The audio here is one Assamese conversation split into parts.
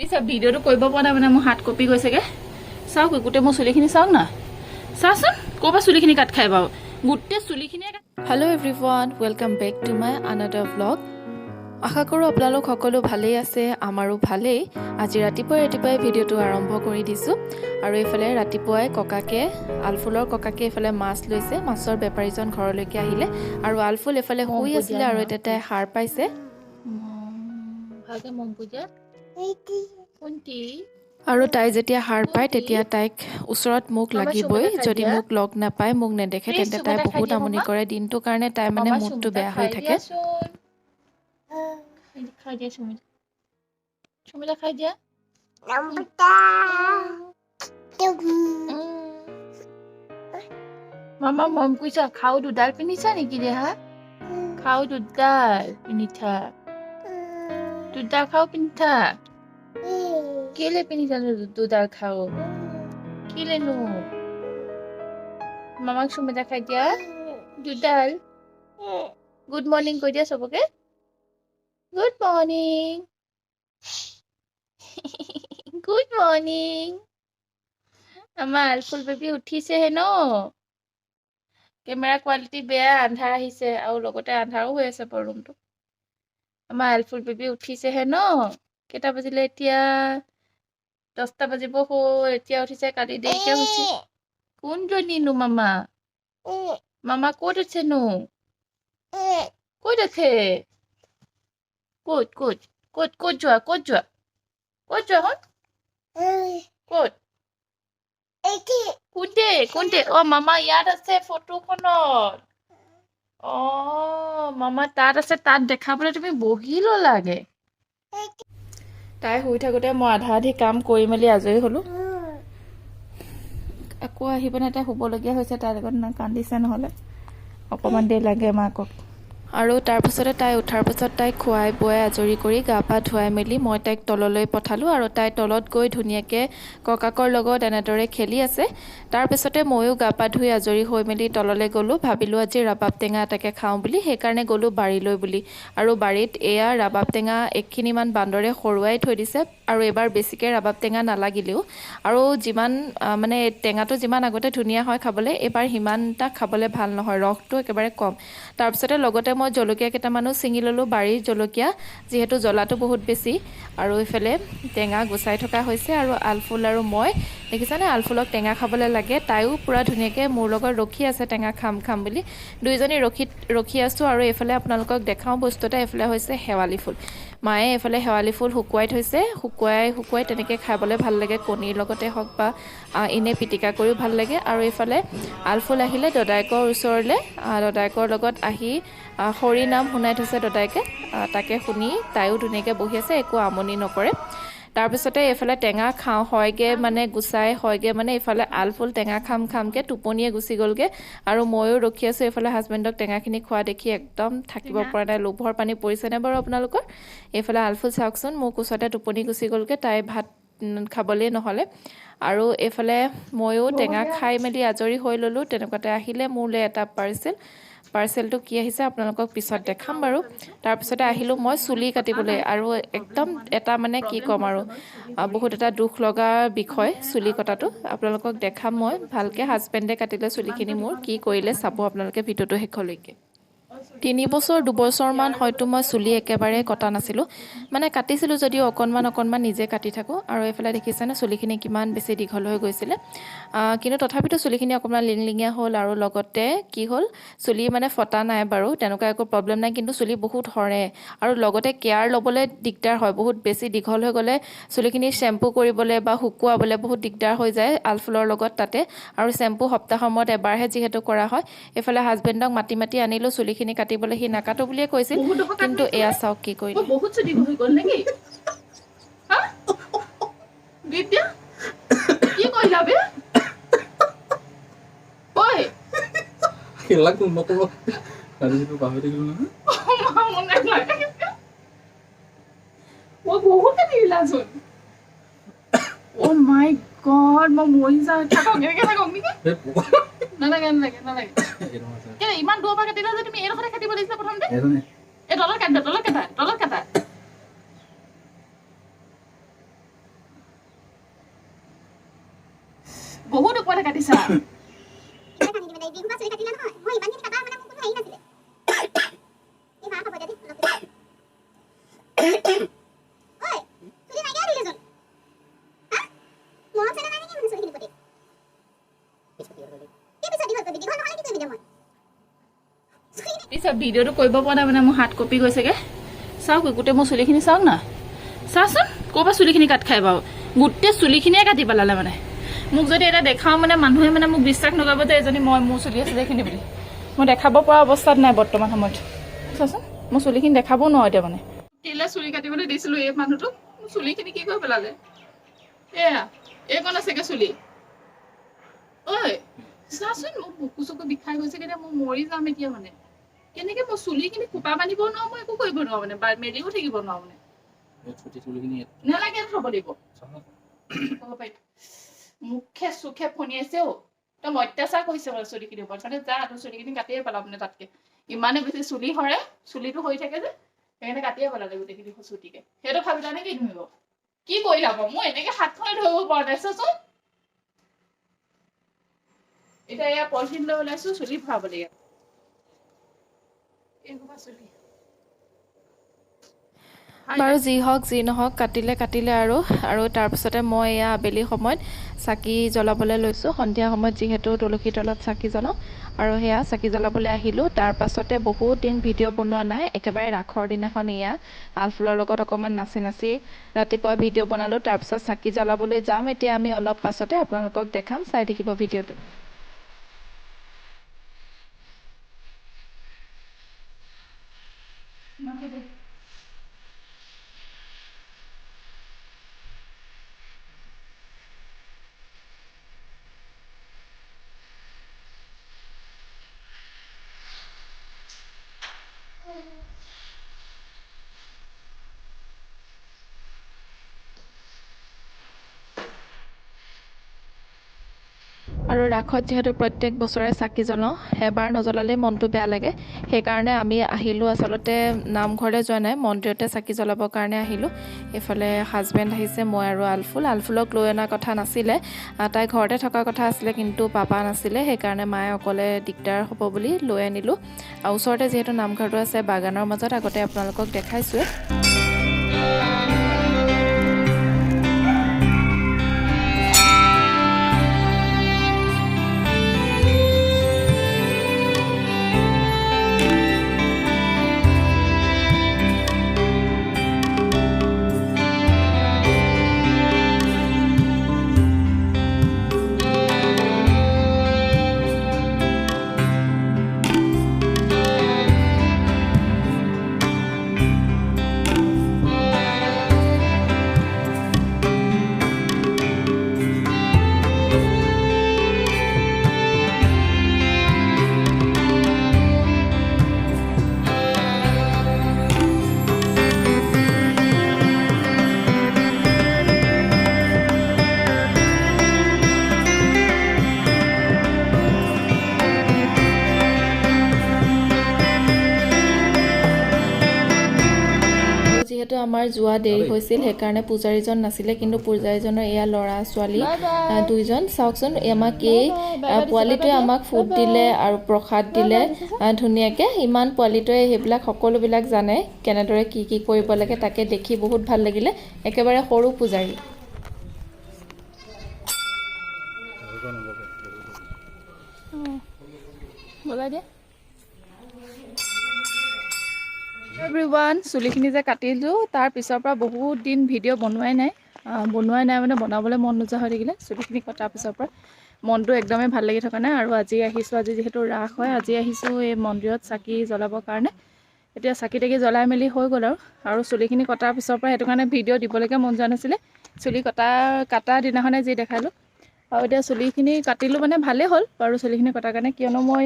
পিছে ভিডিঅ'টো কৰিব পৰা নাই মানে মোৰ হাত কপি গৈছেগে। চাওক গোটেই মোৰ চুলিখিনি চাওক না। চাচোন ক'ৰ পৰা চুলিখিনি কাট খাই বাৰু? গোটেই চুলিখিনিয়ে hello' everyone welcome back to my another vlog আশা কৰোঁ আপোনালোক সকলো ভালেই আছে আমাৰো ভালেই। আজি ৰাতিপুৱাই ৰাতিপুৱাই ভিডিঅ'টো আৰম্ভ কৰি দিছোঁ। আৰু এইফালে ৰাতিপুৱাই ককাকে আলফুলৰ ককাকে এইফালে মাছ লৈছে। মাছৰ বেপাৰীজন ঘৰলৈকে আহিলে। আৰু আলফুল এইফালে শুই আছিলে আৰু এতিয়া তাই সাৰ পাইছে। ভালকে মন পূজা। আৰু তাই যেতিয়া সাৰ পায় তেতিয়া তাইক ওচৰত মোক মামা লাগিবই। চুমা এটা খাই যদি দিয়া। মোক লগ নাপায় মোক নেদেখে Please, তেন্তে চুমা তাই এটা খাই বহুত দিয়া, আমনি মামা। কৰে। দিনটোৰ কাৰণে তাই মানে মামা মুডটো চুমা বেয়া খাই হৈ থাকে। দিয়াচোন। খাই দিয়া চুমিলা চুমিলা খাই দিয়া। মামা মন কৰিছা খাও দুডাল পিন্ধিছা নেকি দেহা খাও দুডাল পিন্ধিছা। দুডাল খাও পিন্ধিছা। কেলে পিন্ধিছা দু- দুডাল খাও কেলেনো মামাক চুমিতা খাই দিয়া দুডাল গুড মৰ্ণিং কৈ দিয়া চবকে গুড মৰ্ণিং গুড মৰ্ণিং আমাৰ আলফুল বেবী উঠিছেহে ন কেমেৰা কোৱালিটি বেয়া আন্ধাৰ আহিছে আৰু লগতে আন্ধাৰো হৈ আছে বাৰু ৰুমটো আমাৰ আলফুল বেবী উঠিছেহে ন কেইটা বাজিলে এতিয়া দহটা বাজিব হ'ল এতিয়া উঠিছে কালি দেৰিকে উঠিছে কোনজনীনো মামা? মামা ক'ত আছেনো? ক'ত আছে? ক'ত ক'ত ক'ত ক'ত যোৱা ক'ত যোৱা? ক'ত যোৱা হন ক'ত? কোনতে কোনতে? অ মামা ইয়াত আছে ফটোখনত। অ মামা তাত আছে তাত দেখাবলৈ তুমি বহি ললাগে তাই শুই থাকোতে মই আধা আধি কাম কৰি মেলি আজৰি হলো। আকৌ আহি পিনে তাই শুবলগীয়া হৈছে তাইৰ লগত কান্দিছে নহ'লে। অকণমান দেৰি লাগে মাকক। আৰু তাৰপিছতে তাই উঠাৰ পিছত তাইক খুৱাই বোৱাই আজৰি কৰি গা পা ধুৱাই মেলি মই তাইক তললৈ পঠালোঁ আৰু তাই তলত গৈ ধুনীয়াকৈ ককাকৰ লগত এনেদৰে খেলি আছে। তাৰপিছতে ময়ো গা পা ধুই আজৰি হৈ মেলি তললৈ গ'লোঁ ভাবিলোঁ আজি ৰাবাব টেঙা এটাকে খাওঁ বুলি সেইকাৰণে গ'লোঁ বাৰীলৈ বুলি। আৰু বাৰীত এয়া ৰাবাব টেঙা একখিনিমান বান্দৰে সৰুৱাই থৈ দিছে আৰু এইবাৰ বেছিকৈ ৰাবাব টেঙা নালাগিলেও। আৰু যিমান মানে টেঙাটো যিমান আগতে ধুনীয়া হয় খাবলৈ এইবাৰ সিমান এটা খাবলৈ ভাল নহয় ৰসটো একেবাৰে কম। তাৰপিছতে লগতে মই জলকীয়া কেইটামানো ছিঙি ল'লোঁ বাৰীৰ জলকীয়া যিহেতু জ্বলাটো বহুত বেছি। আৰু এইফালে টেঙা গুচাই থকা হৈছে আৰু আলফুল আৰু মই। দেখিছানে? আলফুলক টেঙা খাবলৈ লাগে। তাইও পূৰা ধুনীয়াকৈ মোৰ লগত ৰখি আছে টেঙা খাম খাম বুলি। দুইজনী ৰখি ৰখি আছোঁ আৰু এইফালে আপোনালোকক দেখাওঁ বস্তু এটা। এইফালে হৈছে শেৱালি ফুল। মায়ে এইফালে শেৱালি ফুল শুকুৱাই থৈছে। শুকুৱাই শুকুৱাই তেনেকৈ খাবলৈ ভাল লাগে কণীৰ লগতে হওক বা এনেই পিটিকা কৰিও ভাল লাগে। আৰু এইফালে আলফুল আহিলে দদায়েকৰ ওচৰলৈ। দদায়েকৰ লগত আহি হৰি নাম শুনাই থৈছে দদায়েকে। তাকে শুনি তাইও ধুনীয়াকৈ বহি আছে একো আমনি নকৰে। তাৰপিছতে এইফালে টেঙা খাওঁ হয়গৈ মানে গুচাই হয়গৈ মানে এইফালে আলফুল টেঙা খাম খামকৈ টোপনিয়ে গুচি গ'লগৈ। আৰু ময়ো ৰখি আছোঁ এইফালে হাজবেণ্ডক টেঙাখিনি খোৱা দেখি একদম থাকিব পৰা নাই। লোভৰ পানী পৰিছেনে বাৰু আপোনালোকৰ? এইফালে আলফুল চাওকচোন মোৰ কোচতে টোপনি গুচি গ'লগৈ তাই ভাত উম, খাবলেই নহ'লে। আৰু এইফালে ময়ো টেঙা খাই মেলি আজৰি হৈ ল'লোঁ তেনেকুৱাতে আহিলে মোলৈ এটা পাৰ্চেল পাৰ্চেলটো কি আহিছে আপোনালোকক পিছত দেখাম বাৰু। তাৰপিছতে আহিলোঁ মই চুলি কাটিবলৈ আৰু একদম এটা মানে কি ক'ম আৰু বহুত এটা দুখ লগা বিষয় চুলি কটাটো। আপোনালোকক দেখাম মই ভালকৈ হাজবেণ্ডে কাটিলে চুলিখিনি মোৰ কি কৰিলে চাব আপোনালোকে ভিডিঅ'টো শেষলৈকে। তিনি বছৰ দুবছৰমান হয়তো মই চুলি একেবাৰে কটা নাছিলোঁ। মানে কাটিছিলোঁ যদিও অকণমান অকণমান নিজে কাটি থাকোঁ। আৰু এইফালে দেখিছেনে চুলিখিনি কিমান বেছি দীঘল হৈ গৈছিলে। কিন্তু তথাপিতো চুলিখিনি অকণমান লিংলিঙীয়া হ'ল আৰু লগতে কি হ'ল চুলি মানে ফটা নাই বাৰু তেনেকুৱা একো প্ৰব্লেম নাই কিন্তু চুলি বহুত সৰে। আৰু লগতে কেয়াৰ ল'বলৈ দিগদাৰ হয় বহুত বেছি দীঘল হৈ গ'লে চুলিখিনি শ্বেম্পু কৰিবলৈ বা শুকুৱাবলৈ বহুত দিগদাৰ হৈ যায় আলফুলৰ লগত তাতে। আৰু শ্বেম্পু সপ্তাহৰ মূৰত এবাৰহে যিহেতু কৰা হয় এইফালে হাজবেণ্ডক মাতি মাতি আনিলোঁ চুলিখিনি কাটিবলৈ সি নাকাটো বুলিয়ে কৈছিল। বহুত কিন্তু এয়া চাওক কি কৰিলে। বহুত চুটি হৈ গ'ল নেকি? বিদ্যা কি কৰিলা বে? ঐ! খেলা কোন নকব কালি যিটো পাহৰি থাকিলো নহয়। মা মনে লাগে মই বহুত দিলাচোন অ' মাই গড মই মৰি যাওঁ। থাকক এনেকে থাকক নেকি নালাগে নালাগে ইমান দূৰৰ পৰা কাটিলা যে তুমি এইডোখৰতে কাটিব লাগিছিলা প্ৰথমতে? এই তলত কাটা তলত কাটা তলত কাটা বহুত ওপৰতে কাটিছা। Thank you. ভিডিঅ'টো কৰিব পৰা নাই মানে মোৰ হাত কপি গৈছেগে। চাওক, গোটেই মোৰ চুলিখিনি চাওক না। চাচোন, ক'ৰ পৰা চুলিখিনি কাট খাই বাৰু? গোটেই চুলিখিনিয়ে কাটি পেলালে মানে। মোক যদি এটা দেখাওঁ মানে মানুহে মানে মোক বিশ্বাস নকৰিব যে এজনী মই, মোৰ চুলি আছিলে এইখিনি বুলি। মই দেখাব পৰা অৱস্থাত নাই বৰ্তমান সময়ত। চাচোন, মোৰ চুলিখিনি দেখাবও নোৱাৰো এতিয়া মানে। কেলে চুলি কাটিবলৈ দিছিলোঁ এই মানুহটোক মোৰ চুলিখিনি কি কৰি পেলালে? এয়া এইকণ আছেগে চুলি। ঐ, চাচোন, মোৰ বুকু চকু বিষাই গৈছেগে এতিয়া, মই মৰি যাম এতিয়া মানে। কেনেকে মই চুলিখিনি খোপা বান্ধিব নোৱাৰো মই একো কৰিব নোৱাৰো মানে বা- মেলিও থাকিব নোৱাৰো মানে। নালাগে থব লাগিব। মুখে চুখে ফণিয়াইছে অ। একদম অত্যাচাৰ কৰিছে মানে চুলিখিনিৰ ওপৰত। মানে যা তোৰ চুলিখিনি কাটিয়ে পেলাম মানে তাতকে। ইমানে বেছি চুলি সৰে চুলিটো হৈ থাকে যে সেইকাৰণে কাটিয়ে পেলালে গোটেইখিনি চুটিকে। সেইটো ভাবিলা নে কি তুমি বাৰু? কি কৰিলা বাৰু? মই এনেকে হাতখনে ধৰিব পৰা নাই চাচোন। এতিয়া এয়া পলিথিন লৈ ওলাইছো চুলি ভৰাব লাগে। বাৰু যি হওক যি নহওক কাটিলে কাটিলে আৰু আৰু তাৰপিছতে মই এয়া আবেলি সময়ত চাকি জ্বলাবলৈ লৈছোঁ। সন্ধিয়া সময়ত যিহেতু তুলসী তলত চাকি জ্বলাওঁ আৰু সেয়া চাকি জ্বলাবলৈ আহিলোঁ। তাৰ পাছতে বহুত দিন ভিডিঅ' বনোৱা নাই একেবাৰে ৰাসৰ দিনাখন এয়া আলফুলৰ লগত অকণমান নাচি নাচি ৰাতিপুৱা ভিডিঅ' বনালোঁ। তাৰপিছত চাকি জ্বলাবলৈ যাম। এতিয়া আমি অলপ পাছতে আপোনালোকক দেখাম চাই থাকিব ভিডিঅ'টো। 妈，贝贝。আৰু ৰাসত যিহেতু প্ৰত্যেক বছৰে চাকি জ্বলাওঁ এবাৰ নজ্বলালেই মনটো বেয়া লাগে। সেইকাৰণে আমি আহিলোঁ আচলতে নামঘৰলৈ যোৱা নাই মন্দিৰতে চাকি জ্বলাবৰ কাৰণে আহিলোঁ। এইফালে হাজবেণ্ড আহিছে মই আৰু আলফুল। আলফুলক লৈ অনা কথা নাছিলে। তাই ঘৰতে থকা কথা আছিলে কিন্তু পাপা নাছিলে। সেইকাৰণে মায়ে অকলে দিগদাৰ হ'ব বুলি লৈ আনিলোঁ। আৰু ওচৰতে যিহেতু নামঘৰটো আছে বাগানৰ মাজত আগতে আপোনালোকক দেখাইছোৱে যিহেতু আমাৰ যোৱা দেৰি হৈছিল সেইকাৰণে পূজাৰীজন নাছিলে কিন্তু পূজাৰীজনৰ এয়া ল'ৰা ছোৱালী দুইজন। চাওকচোন আমাক এই পোৱালিটোৱে আমাক ফুট দিলে আৰু প্ৰসাদ দিলে। ধুনীয়াকৈ ইমান পোৱালিটোৱে সেইবিলাক সকলোবিলাক জানে কেনেদৰে কি কি কৰিব লাগে তাকে দেখি বহুত ভাল লাগিলে। একেবাৰে সৰু পূজাৰী। বলাই দিয়া। এভৰিৱান চুলিখিনি যে কাটিলোঁ তাৰ পিছৰ পৰা বহুত দিন ভিডিঅ' বনোৱাই নাই। বনোৱাই নাই মানে বনাবলৈ মন নোযোৱা হৈ থাকিলে চুলিখিনি কটাৰ পিছৰ পৰা। মনটো একদমেই ভাল লাগি থকা নাই আৰু আজি আহিছোঁ আজি যিহেতু ৰাস হয় আজি আহিছোঁ এই মন্দিৰত চাকি জ্বলাবৰ কাৰণে। এতিয়া চাকি তাকি জ্বলাই মেলি হৈ গ'ল আৰু আৰু চুলিখিনি কটাৰ পিছৰ পৰা সেইটো কাৰণে ভিডিঅ' দিবলৈকে মন যোৱা নাছিলে। চুলি কটা কটা দিনাখনে যি দেখালোঁ। আৰু এতিয়া চুলিখিনি কাটিলোঁ মানে ভালেই হ'ল বাৰু চুলিখিনি কটাৰ কাৰণে কিয়নো মই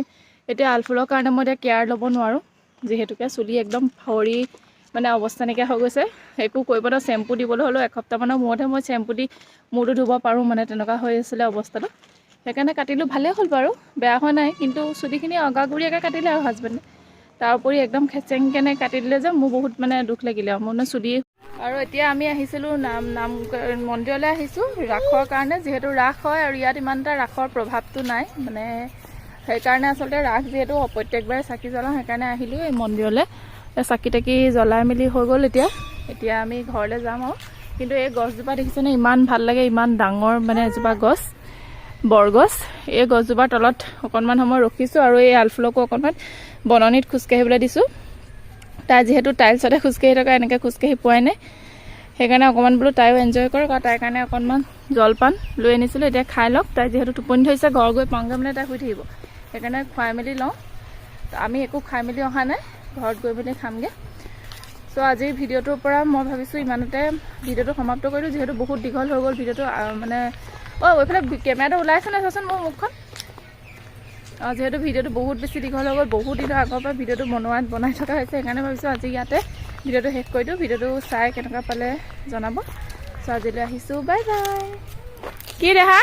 এতিয়া আলফুলৰ কাৰণে মই এতিয়া কেয়াৰ ল'ব নোৱাৰোঁ। যিহেতুকে চুলি একদম ভৰি মানে অৱস্থা নাইকিয়া হৈ গৈছে। একো কৰিব নোৱাৰোঁ চেম্পু দিবলৈ হ'লেও এসপ্তাহমানৰ মূৰতহে মই চেম্পু দি মূৰটো ধুব পাৰোঁ মানে তেনেকুৱা হৈ আছিলে অৱস্থাটো। সেইকাৰণে কাটিলোঁ, ভালেই হ'ল বাৰু, বেয়া হোৱা নাই। কিন্তু চুলিখিনি অগাগুৰিয়াকৈ কাটিলে আৰু হাজবেণ্ডে তাৰ উপৰি একদম খেচেংকেনে কাটি দিলে যে মোৰ বহুত মানে দুখ লাগিলে আৰু। মোৰ মানে চুলি আৰু এতিয়া আমি আহিছিলোঁ নাম নাম মন্দিৰলৈ আহিছোঁ। ৰাসৰ কাৰণে, যিহেতু ৰাস হয় আৰু ইয়াত ইমান এটা ৰাসৰ প্ৰভাৱটো নাই। মানে সেইকাৰণে আচলতে ৰাস যিহেতু প্ৰত্যেকবাৰে চাকি জ্বলাওঁ সেইকাৰণে আহিলোঁ এই মন্দিৰলৈ। চাকি তাকি জ্বলাই মেলি হৈ গ'ল এতিয়া। এতিয়া আমি ঘৰলৈ যাম আৰু। কিন্তু এই গছজোপা দেখিছেনে? ইমান ভাল লাগে ইমান ডাঙৰ মানে এজোপা গছ বৰগছ এই গছজোপাৰ তলত অকণমান সময় ৰখিছোঁ আৰু এই আলফুলকো অকণমান বননিত খোজকাঢ়িবলৈ দিছোঁ। তাই যিহেতু টাইলছতে খোজকাঢ়ি থকা এনেকৈ খোজকাঢ়ি পোৱাই নাই। সেইকাৰণে অকণমান বোলো তাইও এনজয় কৰক আৰু তাইৰ কাৰণে অকণমান জলপান লৈ আনিছিলোঁ। এতিয়া খাই লওক। তাই যিহেতু টোপনি ধৰিছে ঘৰ গৈ পাওঁগৈ মানে তাই শুই থাকিব। সেইকাৰণে খুৱাই মেলি লওঁ। আমি একো খাই মেলি অহা নাই, ঘৰত গৈ মেলি খামগৈ। চ' আজিৰ ভিডিঅ'টোৰ পৰা মই ভাবিছোঁ ইমানতে ভিডিঅ'টো সমাপ্ত কৰিলোঁ, যিহেতু বহুত দীঘল হৈ গ'ল ভিডিঅ'টো মানে অঁ, এইফালে কেমেৰাটো ওলাইছে নে চাচোন মোৰ মুখখন? অঁ, যিহেতু ভিডিঅ'টো বহুত বেছি দীঘল হৈ গ'ল, বহুত দিনৰ আগৰ পৰা ভিডিঅ'টো বনোৱাত বনাই থকা হৈছে, সেইকাৰণে ভাবিছোঁ আজি ইয়াতে ভিডিঅ'টো শেষ কৰি দিওঁ, ভিডিঅ'টো চাই কেনেকুৱা পালে জনাব। চ' আজিলৈ আহিছোঁ, বাই বাই। কি দেহা